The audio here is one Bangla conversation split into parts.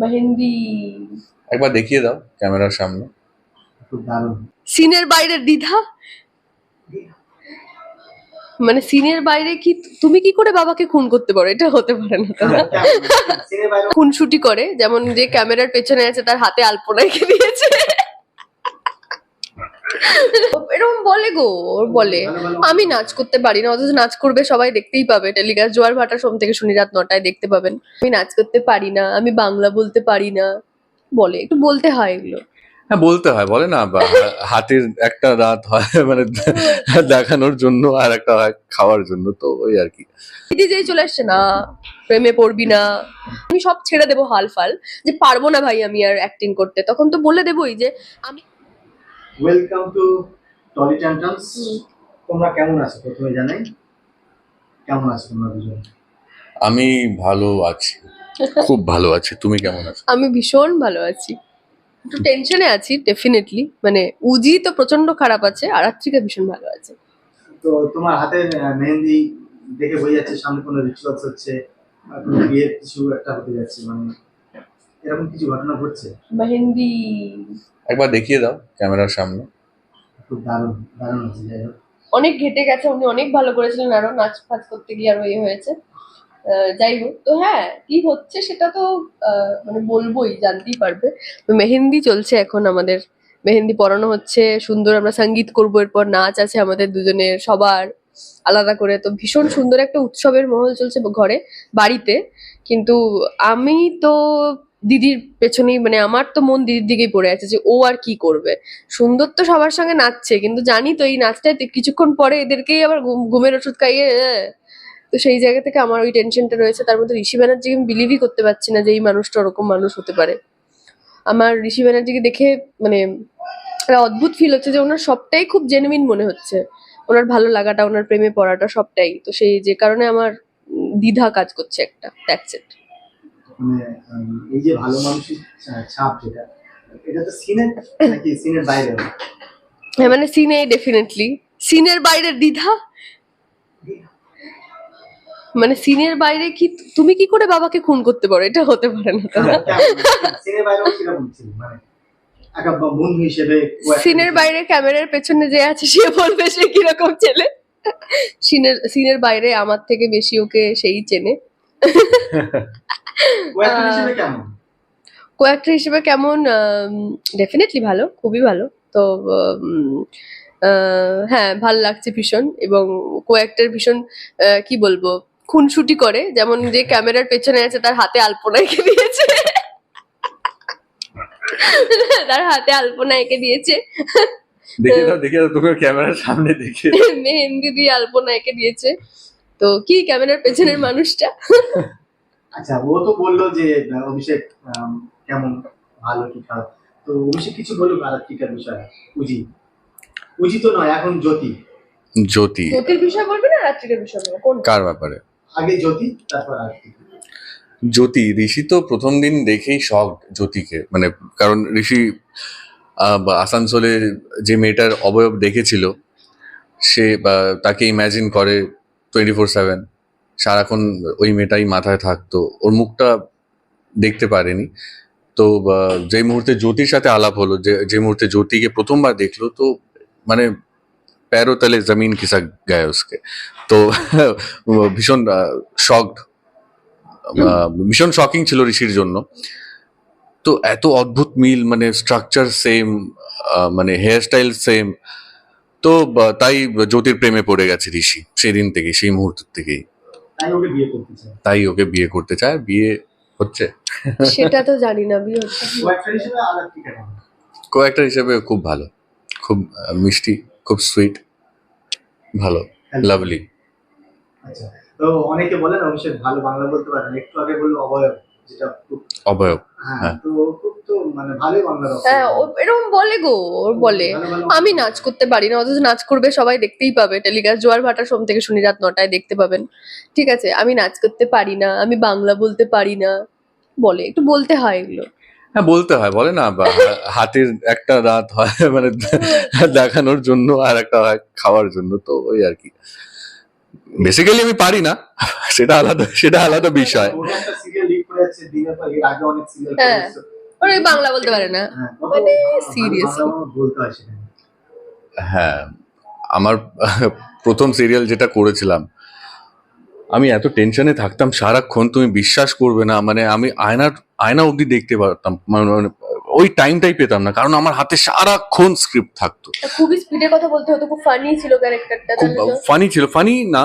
মেহেন্দি একবার দেখিয়ে দাও ক্যামেরার সামনে। খুব দারুণ। সিনের বাইরে দ্বিধা মানে সিনের বাইরে কি তুমি কি করে বাবাকে খুন করতে পারো? এটা হতে পারে না খুন শুটি খুনসুটি করে যেমন যে ক্যামেরার পেছনে আছে তার হাতে আলপনা এঁকে দিয়েছে। এরকম বলে গো ওর বলে। আমি নাচ করতে পারি না অথচ নাচ করবে সবাই দেখতেই পাবে। টেলিকাস্ট জোয়ার ভাটা সোম থেকে শনি রাত নটায় দেখতে পাবেন। আমি নাচ করতে পারি না আমি বাংলা বলতে পারি না বলে। একটু বলতে হয় এগুলো। হ্যাঁ বলতে হয় বলে না হাতের একটা রাত হয় মানে দেখানোর জন্য আর একটা হয় খাওয়ার জন্য তো ওই আর কি। দিদি যেই চলে আসছে না প্রেমে পড়বি না আমি সব ছেড়ে দেবো হাল ফাল যে পারব না ভাই আমি আর অ্যাক্টিং করতে। তখন তো বলে দেবোই যে আমি ওয়েলকাম টু টলি তোমরা কেমন আছো? প্রথমে জানাই। কেমন আছো তোমরা দুজন? আমি ভালো আছি। খুব ভালো আছি। তুমি কেমন আছো? আমি ভীষণ ভালো আছি। একটু টেনশনে আছি ডেফিনেটলি মানে উজি তো প্রচণ্ড খারাপ আছে আর আত্রিকা ভীষণ ভালো আছে। তো তোমার হাতে মেহেন্দি দেখে বোঝা যাচ্ছে সামনে কোনো রিচুয়ালস হচ্ছে বিয়ের কিছু একটা হতে যাচ্ছে মানে এরকম কিছু ঘটনা ঘটছে? মেহেন্দি একবার দেখিয়ে দাও ক্যামেরার সামনে। খুব দারুণ দারুণ হচ্ছে যাই হোক। অনেক ঘেটে গেছে উনি অনেক ভালো করেছিলেন আরও নাচ ফাচ করতে গিয়ে আরও ইয়ে হয়েছে। আহ, যাই হোক তো হ্যাঁ কি হচ্ছে সেটা তো আহ, মানে বলবোই জানতেই পারবে। তো মেহেন্দি চলছে এখন আমাদের মেহেন্দি পড়ানো হচ্ছে সুন্দর আমরা সংগীত করব এরপর নাচ আছে আমাদের দুজনের সবার আলাদা করে। তো ভীষণ সুন্দর একটা উৎসবের মহল চলছে ঘরে বাড়িতে। কিন্তু আমি তো দিদির পেছনেই মানে আমার তো মন দিদির দিকেই পড়ে আছে যে ও আর কি করবে। সুন্দর তো সবার সঙ্গে নাচছে, কিন্তু জানি তো এই নাচটায় তো কিছুক্ষণ পরে এদেরকেই আবার ঘুম- ঘুমের ওষুধ খাইয়ে তো সেই জায়গা থেকে আমার ওই টেনশনটা রয়েছে। তার মধ্যে ঋষি ব্যানার্জিকে আমি বিলিভই করতে পারছি না যে এই মানুষটা ওরকম মানুষ হতে পারে। আমার ঋষি ব্যানার্জিকে দেখে মানে একটা অদ্ভুত ফিল হচ্ছে যে ওনার সবটাই খুব জেনুইন মনে হচ্ছে। ওনার ভালো লাগাটা, ওনার প্রেমে পড়াটা সবটাই। তো সেই যে কারণে আমার দ্বিধা কাজ করছে একটা দ্যাটস ইট মানে এই যে ভালো মানুষের ছাপ যেটা এটা তো সিনের নাকি সিনের বাইরে? হ্যাঁ মানে সিনে ডেফিনেটলি সিনের বাইরের দ্বিধা? মানে সিনের বাইরে কি তুমি কি করে বাবাকে খুন করতে পারো? এটা হতে পারে না সিনের বাইরে মানে বন্ধু হিসেবে সিনের বাইরে ক্যামেরার পেছনে যে আছে সে বলবে সে কীরকম ছেলে। সিনের সিনের বাইরে আমার থেকে বেশি ওকে সেই চেনে। ও হিসেবে কেমন? কোয়াক্টর হিসেবে কেমন ডেফিনেটলি ভালো খুবই ভালো। তো আহ, হ্যাঁ ভালো লাগছে ভীষণ এবং কোয়াক্টার ভীষণ কি বলব খুনসুটি করে। যেমন যে ক্যামেরার পেছনে আছে তার হাতে আলপনা এঁকে দিয়েছে। তার হাতে আলপনা এঁকে দিয়েছে। দেখিয়ে দাও দেখিয়ে দাও তোকে ক্যামেরার সামনে দেখিয়ে দাও। মেহেন্দি দিয়ে আলপনা এঁকে দিয়েছে। তো কি ক্যামেরার পেছনের মানুষটা? আচ্ছা ও তো বলল যে অভিষেক কেমন? ভালো কি খারাপ? তো অভিষেক কিছু বলল আরাত্রিকার বিষয়ে? উজি। উজি তো নয় এখন জ্যোতি। জ্যোতি। জ্যোতির বিষয় বলবি না রাত্রিকার বিষয় বলব? কোন কার ব্যাপারে? আগে জ্যোতি তারপর আরাত্রিকা জ্যোতি ঋষি তো প্রথম দিন দেখেই শখ জ্যোতিকে মানে কারণ ঋষি আসানসোলে যে মেয়েটার অবয়ব দেখেছিল সে বা তাকে ইমাজিন করে টোয়েন্টি ফোর সেভেন। সারাক্ষণ ওই মেয়েটাই মাথায় থাকতো। ওর মুখটা দেখতে পারেনি। তো যে মুহূর্তে জ্যোতির সাথে আলাপ হলো, যে যে মুহূর্তে জ্যোতিকে প্রথমবার দেখল, তো মানে প্যারো তলে জমিন কিসা গায়ে উসকে তো, ভীষণ শকড ভীষণ শকিং ছিল ঋষির জন্য। তো, এত অদ্ভুত মিল মানে স্ট্রাকচার সেম মানে হেয়ার স্টাইল সেম তো তাই জ্যোতির প্রেমে পড়ে গেছে ঋষি সেদিন থেকে সেই মুহূর্ত থেকেই। তাই ওকে বিয়ে করতে চায়? বিয়ে করতে চায় বিয়ে হচ্ছে। সেটা তো জানি না বিয়ে হচ্ছে। কি। ও একটা হিসেবে কয়েকটা হিসেবে খুব ভালো খুব মিষ্টি খুব সুইট ভালো লাভলি আচ্ছা তো অনেকে বলেন অভিষেক ভালো বাংলা বলতে পারেন একটু আগে বলল অবয়ব যেটা অবয়ব। হ্যাঁ হ্যাঁ। মানে। হ্যাঁ এরকম বলে গো ওর বলে। আমি নাচ করতে পারি না অথচ নাচ করবে সবাই দেখতেই পাবে। টেলিকাস্ট জোয়ার ভাটা সোম থেকে শনি রাত নটায় দেখতে পাবেন। ঠিক আছে আমি নাচ করতে পারি না আমি বাংলা বলতে পারি না বলে একটু বলতে হয় এগুলো। হ্যাঁ বলতে হয় বলে না হাতের একটা দাঁত হয় মানে দেখানোর জন্য আর একটা হয় খাওয়ার জন্য তো ওই আর কি। বেসিক্যালি আমি পারি না সেটা আলাদা সেটা আলাদা বিষয়। যাচ্ছে দিনের পর এর আগে অনেক সিরিয়াল হ্যাঁ। ওরা বাংলা বলতে পারে না। হ্যাঁ মানে সিরিয়াসলি বলতে আসে হ্যাঁ আমার প্রথম সিরিয়াল যেটা করেছিলাম আমি এত টেনশনে থাকতাম সারাক্ষণ তুমি বিশ্বাস করবে না মানে আমি আয়নার আয়না অবধি দেখতে পারতাম মানে ওই টাইমটাই পেতাম না কারণ আমার হাতে সারাক্ষণ স্ক্রিপ্ট থাকতো। খুবই স্পিডে কথা বলতে হতো খুব ফানি ছিল ক্যারেক্টারটা খুব ফানি ছিল ফানি না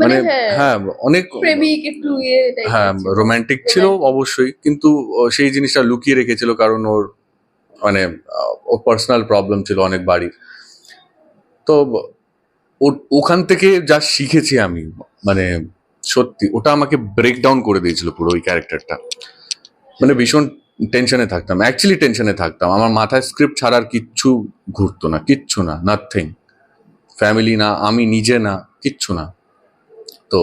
মানে মানে হ্যাঁ হ্যাঁ অনেক প্রেমিক একটু ইয়ে হ্যাঁ। রোমান্টিক ছিল অবশ্যই কিন্তু সেই জিনিসটা লুকিয়ে রেখেছিল কারণ ওর মানে ওর পার্সোনাল প্রবলেম ছিল অনেক বাড়ির। তো ওখান থেকে যা শিখেছি আমি মানে সত্যি ওটা আমাকে ব্রেক ডাউন করে দিয়েছিল পুরো ওই ক্যারেক্টারটা মানে ভীষণ টেনশনে থাকতাম অ্যাকচুয়ালি টেনশনে থাকতাম। আমার মাথায় স্ক্রিপ্ট ছাড়ার কিচ্ছু ঘুরতো না কিচ্ছু না নাথিং ফ্যামিলি না আমি নিজে না কিচ্ছু না। তো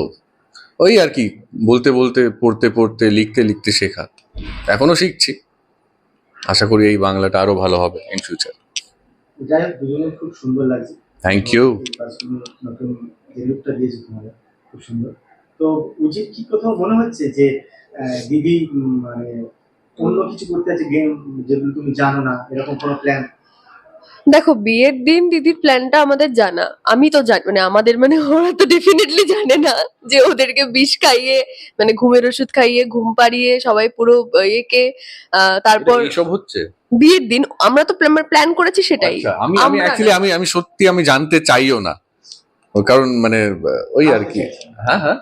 ওই আর কি বলতে বলতে পড়তে পড়তে লিখতে লিখতে শেখা। এখনও শিখছি। আশা করি এই বাংলাটা আরও ভালো হবে ইন ফিউচার যাই খুব সুন্দর লাগছে। থ্যাংক ইউ খুব সুন্দর। তো উচিত কি কোথাও মনে হচ্ছে যে দিদি মানে অন্য কিছু করতে আছে গেম যেগুলো তুমি জানো না? এরকম কোনো প্ল্যান দেখো বিয়ের দিন দিদির প্ল্যানটা আমাদের জানা। আমি তো জানি মানে আমাদের মানে ওরা তো ডেফিনেটলি জানে না যে ওদেরকে বিষ খাইয়ে মানে ঘুমের ওষুধ খাইয়ে ঘুম পাড়িয়ে সবাই পুরো ইয়েকে আহ, তারপর এইসব হচ্ছে? বিয়ের দিন আমরা তো প্ল্যান করেছি সেটাই। আচ্ছা, আমি আমি অ্যাকচুয়ালি আমি আমি সত্যি আমি জানতে চাইও না। কারণ মানে ওই আর কি। হ্যাঁ হ্যাঁ।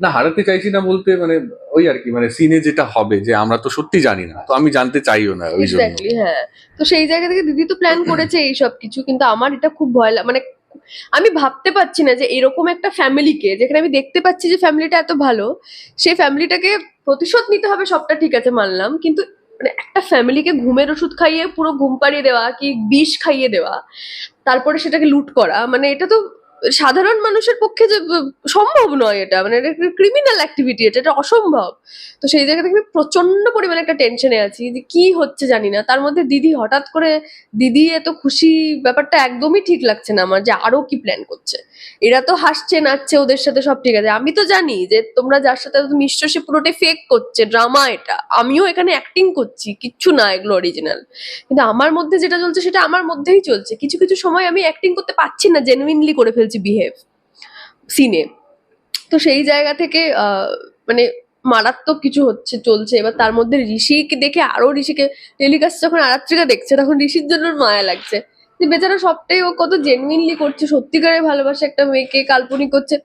না হারাতে চাইছি না বলতে মানে ওই আর কি মানে সিনে যেটা হবে যে আমরা তো সত্যি জানি না তো আমি জানতে চাইও না ওই জন্য। হ্যাঁ। তো সেই জায়গা থেকে দিদি তো প্ল্যান করেছে এই সব কিছু কিন্তু আমার এটা খুব ভয় লাগে মানে আমি ভাবতে পারছি না যে এরকম একটা ফ্যামিলিকে যেখানে আমি দেখতে পাচ্ছি যে ফ্যামিলিটা এত ভালো সেই ফ্যামিলিটাকে প্রতিশোধ নিতে হবে সবটা ঠিক আছে মানলাম কিন্তু মানে একটা ফ্যামিলিকে ঘুমের ওষুধ খাইয়ে পুরো ঘুম পাড়িয়ে দেওয়া কি বিষ খাইয়ে দেওয়া তারপরে সেটাকে লুট করা মানে এটা তো সাধারণ মানুষের পক্ষে যে সম্ভব নয় এটা। মানে এটা ক্রিমিনাল অ্যাক্টিভিটি এটা এটা অসম্ভব। তো সেই জায়গা থেকে প্রচণ্ড পরিমাণে একটা টেনশনে আছি যে, কি হচ্ছে জানি না। তার মধ্যে দিদি হঠাৎ করে, দিদি এত খুশি, ব্যাপারটা একদমই ঠিক লাগছে না আমার যে আরও কি প্ল্যান করছে। এরা তো হাসছে, নাচছে, ওদের সাথে সব ঠিক আছে। আমি তো জানি যে, তোমরা যার সাথে মিশছো সে পুরোটাই ফেক করছে ড্রামা এটা। আমিও এখানে অ্যাক্টিং করছি, কিচ্ছু না এগুলো অরিজিনাল কিন্তু আমার মধ্যে যেটা চলছে, সেটা আমার মধ্যেই চলছে। কিছু কিছু সময় আমি অ্যাক্টিং করতে পারছি না জেনুইনলি করে ফেলছি। বিহেভ সিনে তো সেই জায়গা থেকে মানে মারাত্মক কিছু হচ্ছে, চলছে। এবার তার মধ্যে ঋষিকে দেখে আরও ঋষিকে টেলিকাস্ট যখন আরাত্রিকা দেখছে, তখন ঋষির জন্য মায়া লাগছে। যে বেচারা সবটাই ও কত জেনুইনলি করছে, সত্যিকারের ভালোবাসে একটা মেয়েকে কাল্পনিক করছে।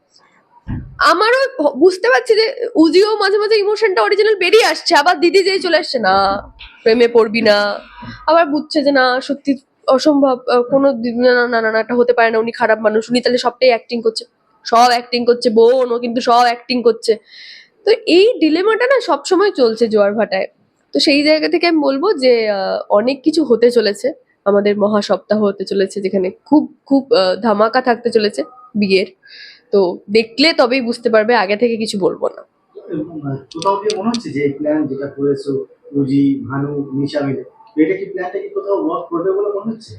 আমারও বুঝতে পারছি যে উজিও মাঝে মাঝে ইমোশনটা অরিজিনাল বেরিয়ে আসছে। আবার দিদি যেই চলে আসছে, না, প্রেমে পড়বি না। আবার বুঝছে যে, না, সত্যি অসম্ভব কোনো না না না হতে পারে না, উনি খারাপ মানুষ, উনি তাহলে সবটাই অ্যাক্টিং করছে। সব অ্যাক্টিং করছে, বোন, ও কিন্তু সব অ্যাক্টিং করছে। তো এই ডিলেমাটা না সবসময় চলছে জোয়ার ভাটায়। তো সেই জায়গা থেকে আমি বলব যে অনেক কিছু হতে চলেছে। আমাদের মহা সপ্তাহ হতে চলেছে, যেখানে খুব খুব ধামাকা থাকতে চলেছে বিয়ের। তো দেখলে তবেই বুঝতে পারবে, আগে থেকে কিছু বলব না। কোথাও মনে হচ্ছে যে প্ল্যান যেটা করেছ ভানু, নিশা মিলে? এটা কি প্ল্যানটা কি কোথাও ওয়ার্ক করবে বলে মনে হচ্ছে?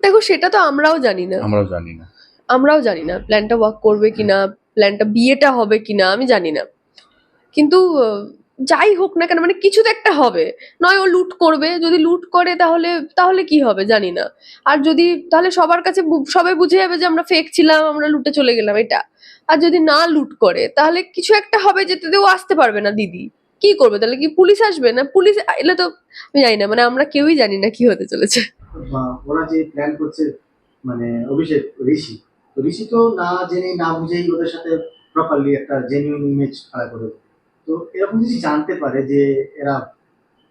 দেখো সেটা তো আমরাও জানি না। আমরাও জানি না। আমরাও জানি না প্ল্যানটা ওয়ার্ক করবে কিনা প্ল্যানটা বিয়েটা হবে কিনা আমি জানি না। কিন্তু যাই হোক না কেন মানে কিছু তো একটা হবে। নয় ও লুট করবে যদি লুট করে তাহলে তাহলে কি হবে জানি না। আর যদি তাহলে সবার কাছে বু- সবাই বুঝে যাবে যে আমরা ফেক ছিলাম আমরা লুটে চলে গেলাম এটা। আর যদি না লুট করে তাহলে কিছু একটা হবে যেতে ও আসতে পারবে না দিদি। কি করবে? তাহলে কি পুলিশ আসবে? না পুলিশ এলে তো আমি জানি না মানে আমরা কেউই জানি না কি হতে চলেছে। ওরা যে প্ল্যান করছে মানে অভিষেক ঋষি তো ঋষি তো না জেনে না বুঝেই ওদের সাথে প্রপারলি একটা জেনুইন ইমেজ খাড়া করে তো এরকম যদি জানতে পারে যে এরা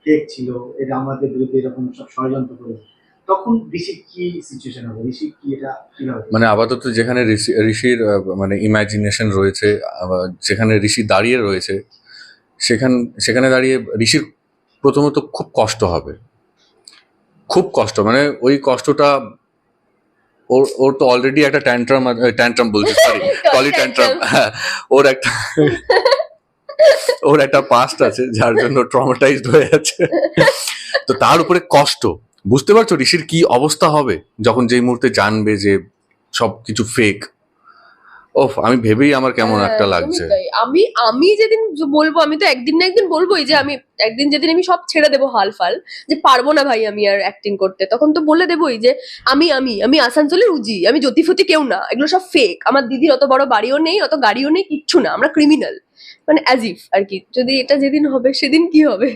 ফেক ছিল এরা আমাদের বিরুদ্ধে এরকম সব ষড়যন্ত্র করেছে তখন ঋষি কি সিচুয়েশন হবে? ঋষি কি এটা মানে আপাতত যেখানে ঋষি- ঋষির মানে ইমাজিনেশন রয়েছে আবার যেখানে ঋষি দাঁড়িয়ে রয়েছে সেখান সেখানে দাঁড়িয়ে ঋষির প্রথমত খুব কষ্ট হবে। খুব কষ্ট মানে ওই কষ্টটা ওর ওর তো অলরেডি একটা ট্যান্ট্রাম ট্যান্ট্রাম বলতে সরি টলি ট্যান্ট্রাম ওর একটা ওর একটা পাস্ট আছে যার জন্য ট্রমাটাইজড হয়ে আছে তো তার উপরে কষ্ট। বুঝতে পারছ ঋষির কি অবস্থা হবে যখন যেই মুহূর্তে জানবে যে সব কিছু ফেক ওফ আমি ভেবেই আমার কেমন হ্যাঁ, একটা লাগছে। আমি আমি যেদিন বলব আমি তো একদিন না একদিন বলবোই যে আমি একদিন যেদিন আমি সব ছেড়ে দেবো হাল ফাল যে পারব না ভাই আমি আর অ্যাক্টিং করতে। তখন তো বলে দেবোই যে আমি আমি আমি আসানসোলের উজি আমি জ্যোতিফুতি কেউ না এগুলো সব ফেক আমার দিদির অত বড় বাড়িও নেই অত গাড়িও নেই কিচ্ছু না আমরা ক্রিমিনাল মানে অ্যাজ ইফ আর কি। যদি এটা যেদিন হবে সেদিন কি হবে?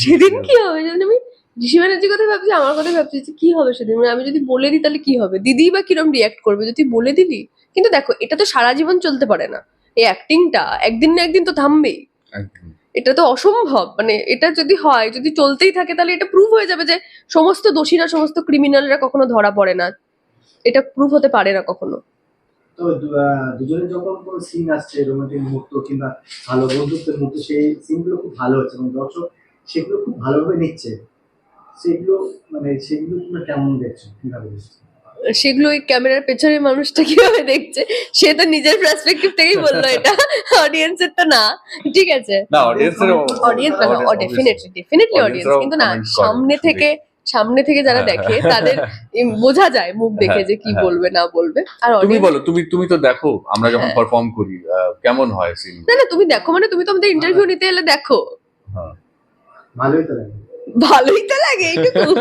সেদিন কি হবে? যেদিন আমি ঋষি ব্যানার্জির কথা ভাবছি আমার কথা ভাবছি যে কি হবে সেদিন? মানে আমি যদি বলে দিই তাহলে কি হবে? দিদি বা কিরম রিয়াক্ট করবে? যদি বলে দিলি? কিন্তু দেখো এটা তো সারা জীবন চলতে পারে না। এই অ্যাক্টিংটা একদিন না একদিন তো থামবেই। এটা তো অসম্ভব। মানে এটা যদি হয় যদি চলতেই থাকে তাহলে এটা প্রুভ হয়ে যাবে যে সমস্ত দোষীরা সমস্ত ক্রিমিনালরা কখনো ধরা পড়ে না। এটা প্রুভ হতে পারে না কখনো। তো দুজনের যখন কোনো সিন আসছে রোমান্টিক মুহূর্ত কিংবা ভালো বন্ধুত্বের মুহূর্ত সেই সিনগুলো খুব ভালো হচ্ছে এবং দর্শক সেগুলো খুব ভালোভাবে নিচ্ছে। সেগুলো মানে সেগুলো তোমরা কেমন দেখছ? কীভাবে দেখছ? সেগুলো ওই ক্যামেরার পেছনে মানুষটা কীভাবে দেখছে? সে তো নিজের পার্সপেক্টিভ থেকেই বলল এটা। অডিয়েন্সের তো না। ঠিক আছে? না অডিয়েন্সের অডিয়েন্স না ডেফিনেটলি ডেফিনেটলি অডিয়েন্স কিন্তু না সামনে থেকে সামনে থেকে যারা হ্যাঁ, দেখে হ্যাঁ। তাদের বোঝা যায় মুখ দেখে যে কি হ্যাঁ, বলবে না বলবে। আর তুমি বলো তুমি তুমি তো দেখো আমরা যখন হ্যাঁ। পারফর্ম করি কেমন হয় সিন না না তুমি দেখো মানে তুমি তো আমাদের ইন্টারভিউ নিতে এলে দেখো। ভালোই তো লাগে। ভালোই তো লাগে এইটুকু